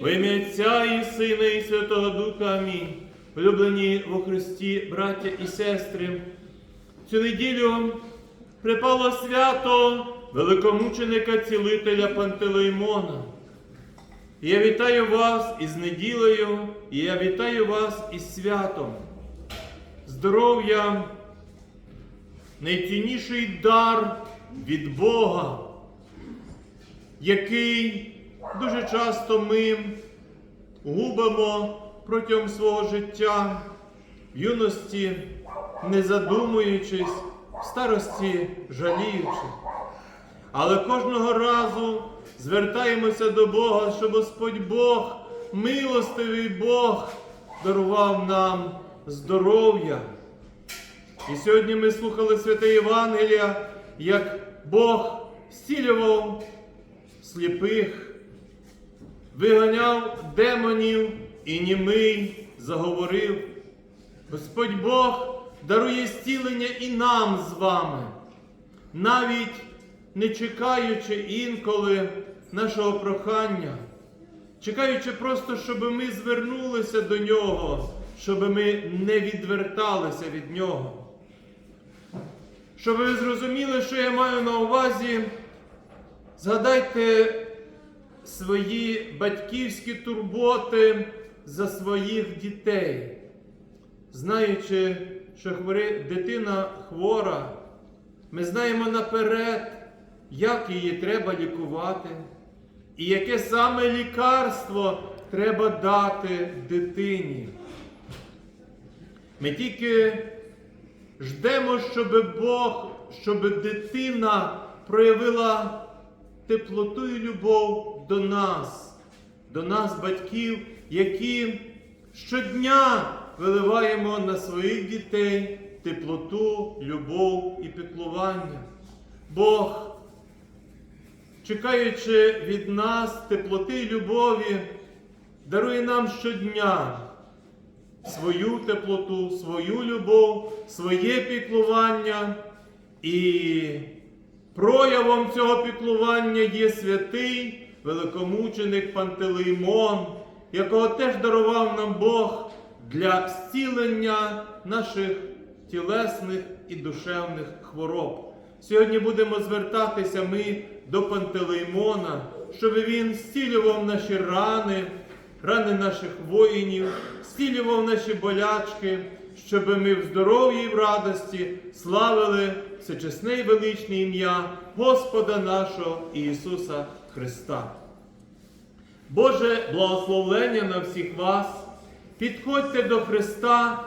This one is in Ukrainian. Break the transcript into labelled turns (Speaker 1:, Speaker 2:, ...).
Speaker 1: Во ім'я Отця і Сина, і Святого Духа. Амінь. Улюблені во Христі, браття і сестри, цю неділю припало свято великомученика цілителя Пантелеймона. Я вітаю вас із неділею, і я вітаю вас із святом. Здоров'я, найцінніший дар від Бога, який дуже часто ми губимо протягом свого життя, в юності, не задумуючись, в старості жаліючи. Але кожного разу звертаємося до Бога, щоб Господь Бог, милостивий Бог, дарував нам здоров'я. І сьогодні ми слухали святе Євангелія, як Бог зцілював сліпих, виганяв демонів і німий заговорив. Господь Бог дарує зцілення і нам з вами, навіть не чекаючи інколи нашого прохання, чекаючи просто, щоб ми звернулися до Нього, щоб ми не відверталися від Нього. Щоб ви зрозуміли, що я маю на увазі, згадайте свої батьківські турботи за своїх дітей, знаючи, що дитина хвора, ми знаємо наперед, як її треба лікувати, і яке саме лікарство треба дати дитині. Ми тільки ждемо, щоб Бог, щоб дитина проявила теплоту і любов до нас, до нас, батьків, які щодня виливаємо на своїх дітей теплоту, любов і піклування. Бог, чекаючи від нас теплоти і любові, дарує нам щодня свою теплоту, свою любов, своє піклування. І проявом цього піклування є святий великомученик Пантелеймон, якого теж дарував нам Бог для зцілення наших тілесних і душевних хвороб. Сьогодні будемо звертатися ми до Пантелеймона, щоб він зцілював наші рани, рани наших воїнів, зцілював наші болячки, щоб ми в здоров'ї і в радості славили всечесне і величне ім'я Господа нашого Ісуса Христа. Боже благословлення на всіх вас. Підходьте до Христа.